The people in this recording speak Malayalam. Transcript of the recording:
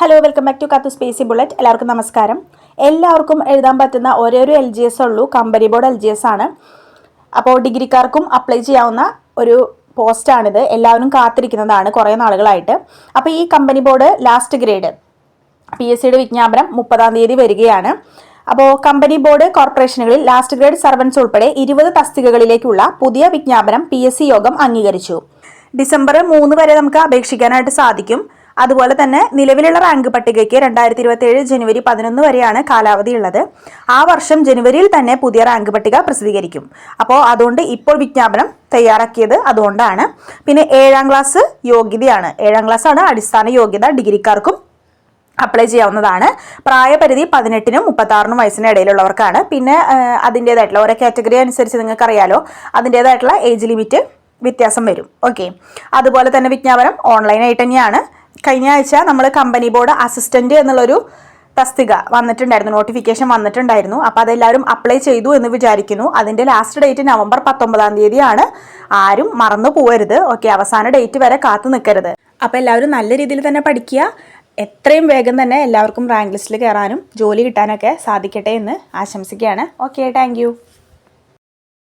ഹലോ വെൽക്കം ബാക്ക് ടു കത്ത് സ്പേസി ബുള്ളറ്റ് എല്ലാവർക്കും നമസ്കാരം. എല്ലാവർക്കും എഴുതാൻ പറ്റുന്ന ഒരേ ഒരു എൽ ജി എസ് ഉള്ളൂ. Company board L G S ആണ്. അപ്പോൾ ഡിഗ്രിക്കാർക്കും അപ്ലൈ ചെയ്യാവുന്ന ഒരു പോസ്റ്റാണിത് എല്ലാവരും കാത്തിരിക്കുന്നതാണ് കുറേ നാളുകളായിട്ട്. അപ്പോൾ ഈ company board last grade P S സിയുടെ വിജ്ഞാപനം മുപ്പതാം തീയതി വരികയാണ്. അപ്പോൾ കമ്പനി ബോർഡ് കോർപ്പറേഷനുകളിൽ ലാസ്റ്റ് ഗ്രേഡ് സർവൻസ് ഉൾപ്പെടെ ഇരുപത് തസ്തികകളിലേക്കുള്ള പുതിയ വിജ്ഞാപനം പി യോഗം അംഗീകരിച്ചു. ഡിസംബർ മൂന്ന് വരെ നമുക്ക് അപേക്ഷിക്കാനായിട്ട് സാധിക്കും. അതുപോലെ തന്നെ നിലവിലുള്ള റാങ്ക് പട്ടികയ്ക്ക് രണ്ടായിരത്തി ഇരുപത്തി ഏഴ് ജനുവരി പതിനൊന്ന് വരെയാണ് കാലാവധി ഉള്ളത്. ആ വർഷം ജനുവരിയിൽ തന്നെ പുതിയ റാങ്ക് പട്ടിക പ്രസിദ്ധീകരിക്കും. അപ്പോൾ അതുകൊണ്ട് ഇപ്പോൾ വിജ്ഞാപനം തയ്യാറാക്കിയത് അതുകൊണ്ടാണ്. പിന്നെ ഏഴാം ക്ലാസ് യോഗ്യതയാണ്. ഏഴാം ക്ലാസ് ആണ് അടിസ്ഥാന യോഗ്യത. ഡിഗ്രിക്കാർക്കും അപ്ലൈ ചെയ്യാവുന്നതാണ്. പ്രായപരിധി പതിനെട്ടിനും മുപ്പത്താറിനും വയസ്സിന് ഇടയിലുള്ളവർക്കാണ്. പിന്നെ അതിന്റേതായിട്ടുള്ള ഓരോ കാറ്റഗറി അനുസരിച്ച് നിങ്ങൾക്കറിയാലോ അതിന്റേതായിട്ടുള്ള ഏജ് ലിമിറ്റ് വ്യത്യാസം വരും. ഓക്കെ അതുപോലെ തന്നെ വിജ്ഞാപനം ഓൺലൈനായിട്ട് തന്നെയാണ്. കഴിഞ്ഞ ആഴ്ച നമ്മൾ കമ്പനി ബോർഡ് അസിസ്റ്റന്റ് എന്നുള്ളൊരു തസ്തിക വന്നിട്ടുണ്ടായിരുന്നു. നോട്ടിഫിക്കേഷൻ വന്നിട്ടുണ്ടായിരുന്നു. അപ്പോൾ അതെല്ലാവരും അപ്ലൈ ചെയ്തു എന്ന് വിചാരിക്കുന്നു. അതിന്റെ ലാസ്റ്റ് ഡേറ്റ് നവംബർ പത്തൊമ്പതാം തീയതിയാണ്. ആരും മറന്നു പോകരുത് ഓക്കെ അവസാന ഡേറ്റ് വരെ കാത്തു നിൽക്കരുത് അപ്പോൾ എല്ലാവരും നല്ല രീതിയിൽ തന്നെ പഠിക്കുക. എത്രയും വേഗം തന്നെ എല്ലാവർക്കും റാങ്ക് ലിസ്റ്റിൽ കയറാനും ജോലി കിട്ടാനൊക്കെ സാധിക്കട്ടെ എന്ന് ആശംസിക്കുകയാണ്. Okay thank